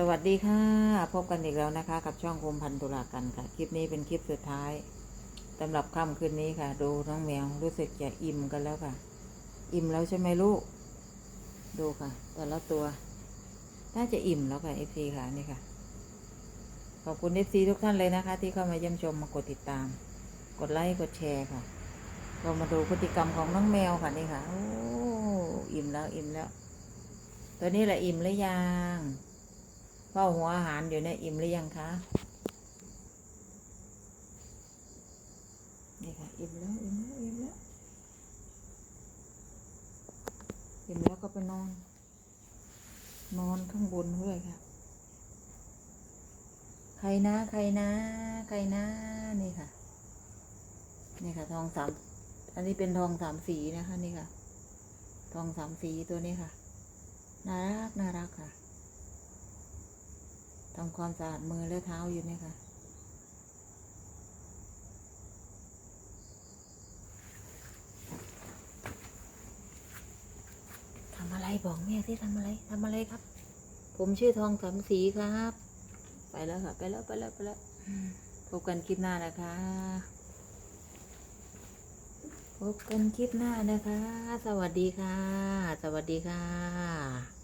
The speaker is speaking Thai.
สวัสดีค่ะ พบกันอีกแล้วนะคะ กับช่องคมพันตุลากันค่ะ คลิปนี้เป็นคลิปสุดท้ายสำหรับค่ำคืนนี้ค่ะ ดูน้องแมวรู้สึกจะอิ่มกันแล้วค่ะ อิ่มแล้วใช่ไหมลูก ดูค่ะ แต่ละตัว น่าจะอิ่มแล้วค่ะเอฟซีค่ะนี่ค่ะ ขอบคุณเอฟซีทุกท่านเลยนะคะ ที่เข้ามาเยี่ยมชมมากดติดตาม กดไลค์กดแชร์ค่ะ เรามาดูพฤติกรรมของน้องแมวค่ะนี่ค่ะโอ้อิ่มแล้วอิ่มแล้ว ตัวนี้แหละอิ่มหรือยัง เฝ้าหัวอาหารอยู่เนี่ยอิ่มหรือยังคะนี่ค่ะอิ่มแล้วอิ่มแล้วอิ่มแล้วอิ่มแล้วก็ไปนอน นอนข้างบนด้วยค่ะ ใครนะ ใครนะ ใครนะนี่ค่ะ นี่ค่ะ ทองสามอันนี้เป็นทองสามสีนะคะ นี่ค่ะ ทองสามสีตัวนี้ค่ะน่ารักน่ารักค่ะ ทำความสะอาดมือและเท้าอยู่เนี่ยค่ะ ทำอะไรบอกแม่ที่ทำอะไรทำอะไรครับ ผมชื่อทองสามสีครับ ไปแล้วค่ะ ไปแล้วไปแล้วไปแล้วพบกันคลิปหน้านะคะ พบกันคลิปหน้านะคะ สวัสดีค่ะ สวัสดีค่ะ